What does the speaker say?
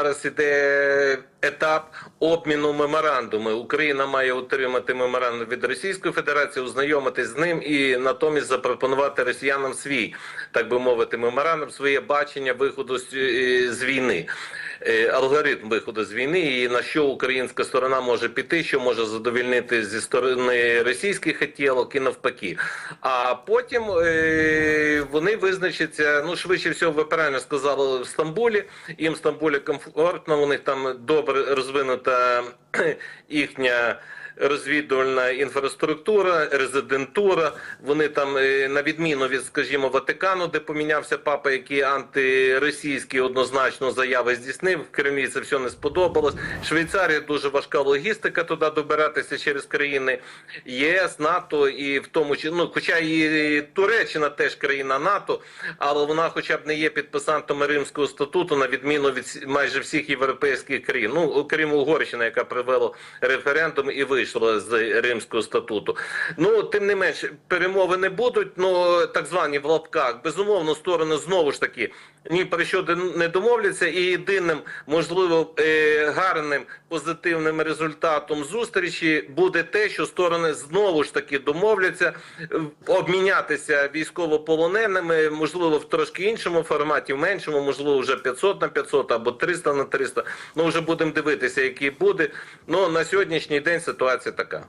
зараз іде етап обміну меморандуми. Україна має отримати меморандум від Російської Федерації, ознайомитись з ним і натомість запропонувати росіянам свій, так би мовити, меморандум, своє бачення виходу з, е, з війни. Е, Алгоритм виходу з війни і на що українська сторона може піти, що може задовільнити зі сторони російських хотілок і навпаки. А потім е, вони визначаться. Ну швидше всього, ви правильно сказали в Стамбулі. Їм в Стамбулі комфортно. У них там добре розвинута їхня. Розвідувальна інфраструктура, резидентура. Вони там, е, на відміну від, скажімо, Ватикану, де помінявся папа, який антиросійський однозначно заяви здійснив. В Кремлі це все не сподобалось. Швейцарія дуже важка логістика туди добиратися через країни єС, НАТО і в тому чи ну, хоча і Туреччина теж країна НАТО, але вона, хоча б не є підписантом Римського статуту, на відміну від майже всіх європейських країн. Ну окрім Угорщини, яка провела референдум і вийшла з Римського статуту. Ну тим не менш, перемовини будуть. Ну так звані в лапках. Безумовно, сторони знову ж таки ні про що не домовляться, і єдиним можливо е, гарним позитивним результатом зустрічі буде те, що сторони знову ж таки домовляться е, обмінятися військовополоненими, можливо, в трошки іншому форматі, в меншому, можливо, вже 500 на 500 або 300 на 300. Ну вже будемо дивитися, який буде. Ну на сьогоднішній день ситуація така.